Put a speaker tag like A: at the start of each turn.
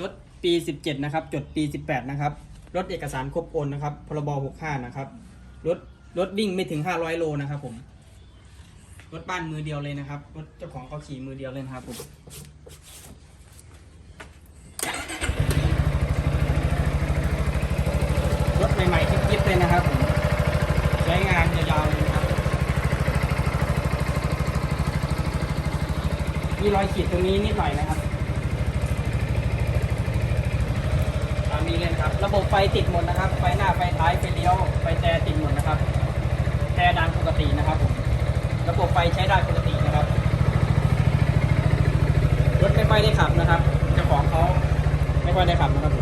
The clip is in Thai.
A: รถปี 17 นะครับ จดปี 18 นะครับ รถเอกสารครบโอนนะครับ พรบ 65 นะครับ รถรถวิ่งไม่ถึง 500 โลนะครับผม รถบ้านมือเดียวเลยนะครับ รถเจ้าของเขาขี่มือเดียวเลยนะครับผมรถใหม่ๆกิ๊บๆเลยนะครับผมใช้งานยาวๆเลยนะครับมีรอยขีดตรงนี้นิดหน่อยนะครับ ตามนี้เลยนะค ระบบไฟติดหมดนะครับ ไฟหน้าไฟท้ายไฟเลี้ยวไฟแต่ติดหมดนะครับแต่ดังปกตินะครับผมระบบไฟใช้ได้ปกตินะครับรถไม่ค่อยได้ขับนะครับเจ้าของเขาไม่ค่อยได้ขับนะครับ